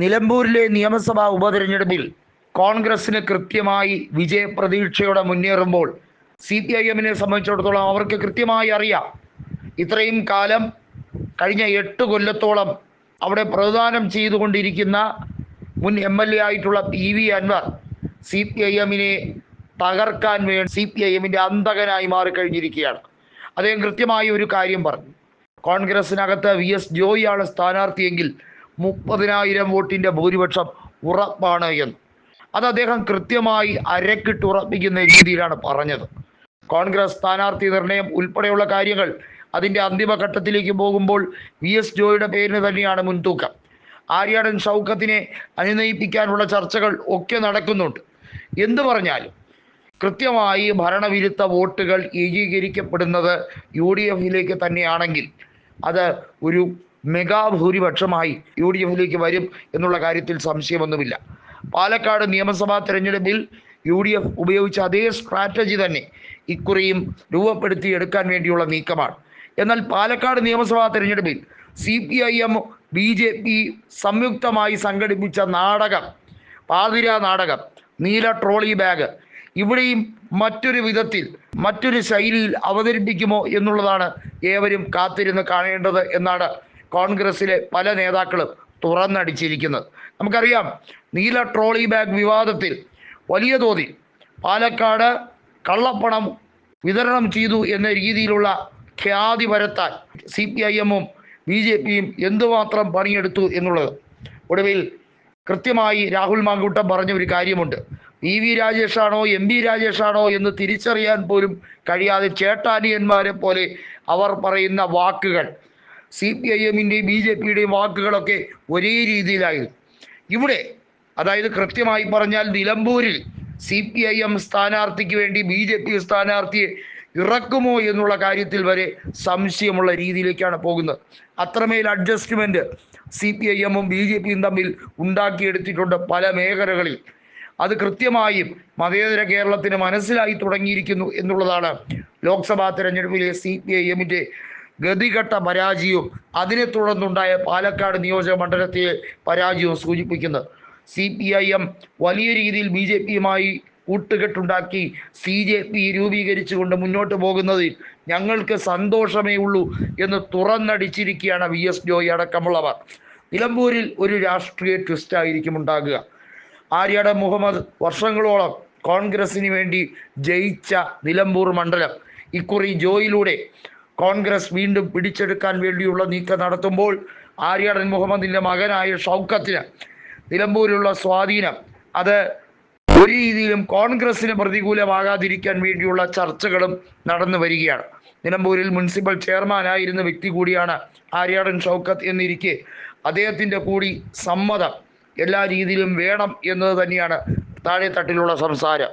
നിലമ്പൂരിലെ നിയമസഭാ ഉപതെരഞ്ഞെടുപ്പിൽ കോൺഗ്രസിന് കൃത്യമായി വിജയപ്രതീക്ഷയോടെ മുന്നേറുമ്പോൾ സി പി ഐ എമ്മിനെ സംബന്ധിച്ചിടത്തോളം അവർക്ക് കൃത്യമായി അറിയാം. ഇത്രയും കാലം കഴിഞ്ഞ എട്ട് കൊല്ലത്തോളം അവിടെ പ്രദാനം ചെയ്തുകൊണ്ടിരിക്കുന്ന മുൻ എം എൽ എ ആയിട്ടുള്ള P V Anvar C P I എമ്മിനെ തകർക്കാൻ വേണ്ടി സി പി ഐ എമ്മിന്റെ അന്തകനായി മാറിക്കഴിഞ്ഞിരിക്കുകയാണ്. അദ്ദേഹം കൃത്യമായി ഒരു കാര്യം പറഞ്ഞു. കോൺഗ്രസിനകത്ത് വി എസ് ജോയിയാണ് സ്ഥാനാർത്ഥിയെങ്കിൽ മുപ്പതിനായിരം വോട്ടിന്റെ ഭൂരിപക്ഷം ഉറപ്പാണ് എന്ന്. അത് അദ്ദേഹം കൃത്യമായി അരക്കിട്ട് ഉറപ്പിക്കുന്ന രീതിയിലാണ് പറഞ്ഞത്. കോൺഗ്രസ് സ്ഥാനാർത്ഥി നിർണയം ഉൾപ്പെടെയുള്ള കാര്യങ്ങൾ അതിന്റെ അന്തിമഘട്ടത്തിലേക്ക് പോകുമ്പോൾ വി എസ് ജോയുടെ പേരിന് തന്നെയാണ് മുൻതൂക്കം. ആര്യാടൻ ഷൗക്കത്തിനെ അനുനയിപ്പിക്കാനുള്ള ചർച്ചകൾ ഒക്കെ നടക്കുന്നുണ്ട്. എന്തു പറഞ്ഞാലും കൃത്യമായി ഭരണവിരുദ്ധ വോട്ടുകൾ ഏകീകരിക്കപ്പെടുന്നത് യു ഡി എഫിലേക്ക് തന്നെയാണെങ്കിൽ അത് ഒരു മെഗാഭൂരിപക്ഷമായി യു ഡി എഫിലേക്ക് വരും എന്നുള്ള കാര്യത്തിൽ സംശയമൊന്നുമില്ല. പാലക്കാട് നിയമസഭാ തെരഞ്ഞെടുപ്പിൽ യു ഡി എഫ് ഉപയോഗിച്ച അതേ സ്ട്രാറ്റജി തന്നെ ഇക്കുറിയും രൂപപ്പെടുത്തി എടുക്കാൻ വേണ്ടിയുള്ള നീക്കമാണ്. എന്നാൽ പാലക്കാട് നിയമസഭാ തെരഞ്ഞെടുപ്പിൽ C P I M B J P സംയുക്തമായി സംഘടിപ്പിച്ച നാടകം പാതിര നാടകം നീല ട്രോളി ബാഗ് ഇവിടെയും മറ്റൊരു വിധത്തിൽ മറ്റൊരു ശൈലിയിൽ അവതരിപ്പിക്കുമോ എന്നുള്ളതാണ് ഏവരും കാത്തിരുന്ന് കാണേണ്ടത് എന്നാണ് കോൺഗ്രസിലെ പല നേതാക്കളും തുറന്നടിച്ചിരിക്കുന്നത്. നമുക്കറിയാം നീല ട്രോളി ബാഗ് വിവാദത്തിൽ വലിയ തോതിൽ പാലക്കാട് കള്ളപ്പണം വിതരണം ചെയ്തു എന്ന രീതിയിലുള്ള ഖ്യാതി പരത്താൻ സി പി ഐ എമ്മും ബി ജെ പിയും എന്തുമാത്രം പണിയെടുത്തു എന്നുള്ളത്. ഒടുവിൽ കൃത്യമായി രാഹുൽ മാങ്കൂട്ടം പറഞ്ഞ ഒരു കാര്യമുണ്ട്. പി വി രാജേഷാണോ എം വി രാജേഷാണോ എന്ന് തിരിച്ചറിയാൻ പോലും കഴിയാതെ ചേട്ടാനിയന്മാരെ പോലെ അവർ പറയുന്ന വാക്കുകൾ സി പി ഐ എമ്മിന്റെയും ബി ജെ പിയുടെയും വാക്കുകളൊക്കെ ഒരേ രീതിയിലായിരുന്നു. ഇവിടെ അതായത് കൃത്യമായി പറഞ്ഞാൽ നിലമ്പൂരിൽ സി പി ഐ എം സ്ഥാനാർത്ഥിക്ക് വേണ്ടി ബി ജെ പി സ്ഥാനാർത്ഥിയെ ഇറക്കുമോ എന്നുള്ള കാര്യത്തിൽ വരെ സംശയമുള്ള രീതിയിലേക്കാണ് പോകുന്നത്. അത്രമേൽ അഡ്ജസ്റ്റ്മെന്റ് സി പി ഐ എമ്മും ബി ജെ പിയും തമ്മിൽ ഉണ്ടാക്കിയെടുത്തിട്ടുണ്ട് പല മേഖലകളിൽ. അത് കൃത്യമായും മതേതര കേരളത്തിന് മനസ്സിലായി തുടങ്ങിയിരിക്കുന്നു എന്നുള്ളതാണ് ലോക്സഭാ തെരഞ്ഞെടുപ്പിലെ സി പി ഐ എമ്മിന്റെ ഗതികെട്ട പരാജയവും അതിനെ തുടർന്നുണ്ടായ പാലക്കാട് നിയോജക മണ്ഡലത്തിലെ പരാജയവും സൂചിപ്പിക്കുന്നത് സി പി ഐ എം വലിയ രീതിയിൽ ബി ജെ പിയുമായി കൂട്ടുകെട്ടുണ്ടാക്കി സി ജെ പി രൂപീകരിച്ചുകൊണ്ട് മുന്നോട്ട് പോകുന്നതിൽ ഞങ്ങൾക്ക് സന്തോഷമേ ഉള്ളൂ എന്ന് തുറന്നടിച്ചിരിക്കുകയാണ് വി എസ് ജോയി അടക്കമുള്ളവർ. നിലമ്പൂരിൽ ഒരു രാഷ്ട്രീയ ട്വിസ്റ്റ് ആയിരിക്കും ഉണ്ടാകുക. ആര്യാട മുഹമ്മദ് വർഷങ്ങളോളം കോൺഗ്രസിന് വേണ്ടി ജയിച്ച നിലമ്പൂർ മണ്ഡലം. ഇക്കുറി ജോയിലൂടെ കോൺഗ്രസ് വീണ്ടും പിടിച്ചെടുക്കാൻ വേണ്ടിയുള്ള നീക്കം നടത്തുമ്പോൾ ആര്യാടൻ മുഹമ്മദിന്റെ മകനായ ഷൗക്കത്തിന് നിലമ്പൂരിലുള്ള സ്വാധീനം. അത് ഒരു രീതിയിലും കോൺഗ്രസിന് പ്രതികൂലമാകാതിരിക്കാൻ വേണ്ടിയുള്ള ചർച്ചകളും നടന്നു വരികയാണ്. നിലമ്പൂരിൽ മുനിസിപ്പൽ ചെയർമാനായിരുന്ന വ്യക്തി കൂടിയാണ് ആര്യാടൻ ഷൗക്കത്ത് എന്നിരിക്കെ അദ്ദേഹത്തിന്റെ കൂടി സമ്മതം എല്ലാ രീതിയിലും വേണം എന്നത് തന്നെയാണ് താഴെ തട്ടിലുള്ള സംസാരം.